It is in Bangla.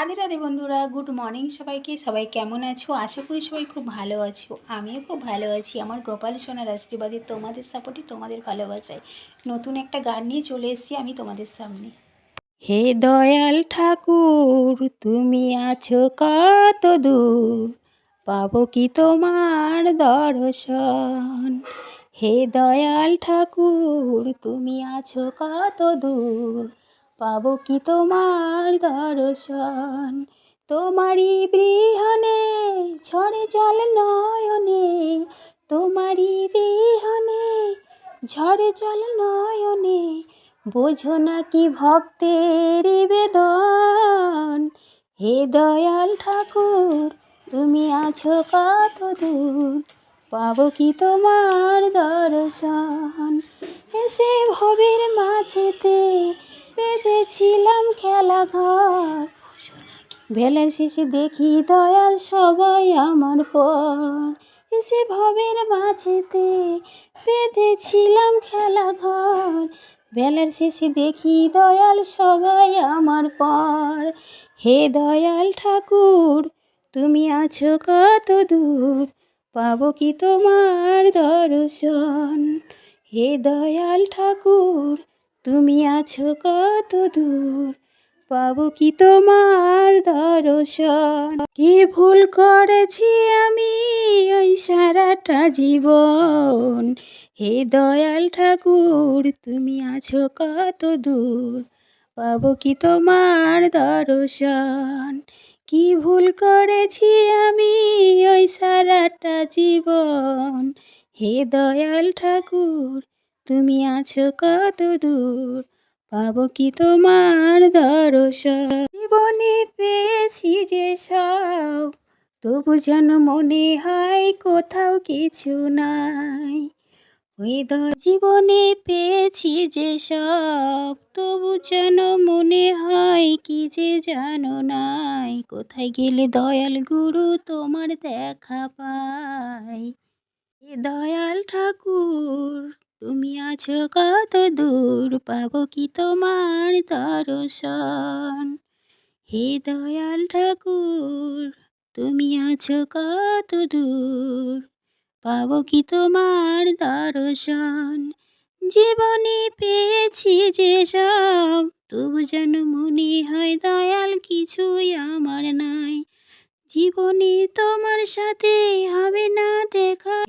রাধে রাধে বন্ধুরা, গুড মর্নিং সবাইকে। সবাই কেমন আছো? আশা করি সবাই খুব ভালো আছো। আমিও খুব ভালো আছি। আমার গোপাল সোনার আশীর্বাদে তোমাদের সাপোর্টে তোমাদের ভালোবাসায় নতুন একটা গান নিয়ে চলে এসেছি আমি তোমাদের সামনে। হে দয়াল ঠাকুর, তুমি আছো কত দূর? পাবো কি তোমার দর্শন? হে দয়াল ঠাকুর, তুমি আছো কত দূর? পাবো কি তোমার দর্শন? তোমারই বৃহনে ঝড়ে জল নয়নে, তোমারই বৃহনে ঝড়ে জল নয়নে, বোঝো না কি ভক্তের বেদন? হে দয়াল ঠাকুর, তুমি আছো কত দূর? পাবো কি তোমার দর্শন? এসে ভবের মাঝেতে বেঁধেছিলাম খেলা ঘর। বেলার শেষে দেখি দয়াল সবাই আমার পর। এসে ভবের মাঝেতে বেঁধেছিলাম খেলা ঘর। বেলার শেষে দেখি দয়াল সবাই আমার পর। হে দয়াল ঠাকুর, তুমি আছো কত দূর? পাবো কি তোমার দর্শন? হে দয়াল ঠাকুর তুমি আছো কত দূর? পাবো কি তোমার দর্শন? কি ভুল করেছি আমি ওই সারাটা জীবন? হে দয়াল ঠাকুর, তুমি আছো কত দূর? পাবো কি তোমার দর্শন? কি ভুল করেছি আমি ওই সারাটা জীবন? হে দয়াল ঠাকুর তুমি আছো কত দূর পাবো কি তোমার দর্শন? জীবনে পেয়েছি যে সব, তবু যেন মনে হয় কোথাও কিছু নাই। জীবনে পেয়েছি যে সব, তবু যেন মনে হয় কি যে জানো নাই। কোথায় গেলে দয়াল গুরু তোমার দেখা পাই দয়াল ঠাকুর তুমি আছো কত দূর, পাবো কি তোমার দর্শন? হে দয়াল ঠাকুর, তুমি আছো কত দূর, পাবো কি তোমার দর্শন? জীবনে পেয়েছি যে সব, তবু যেন মনে হয় দয়াল কিছুই আমার নাই। জীবনে তোমার সাথে হবে না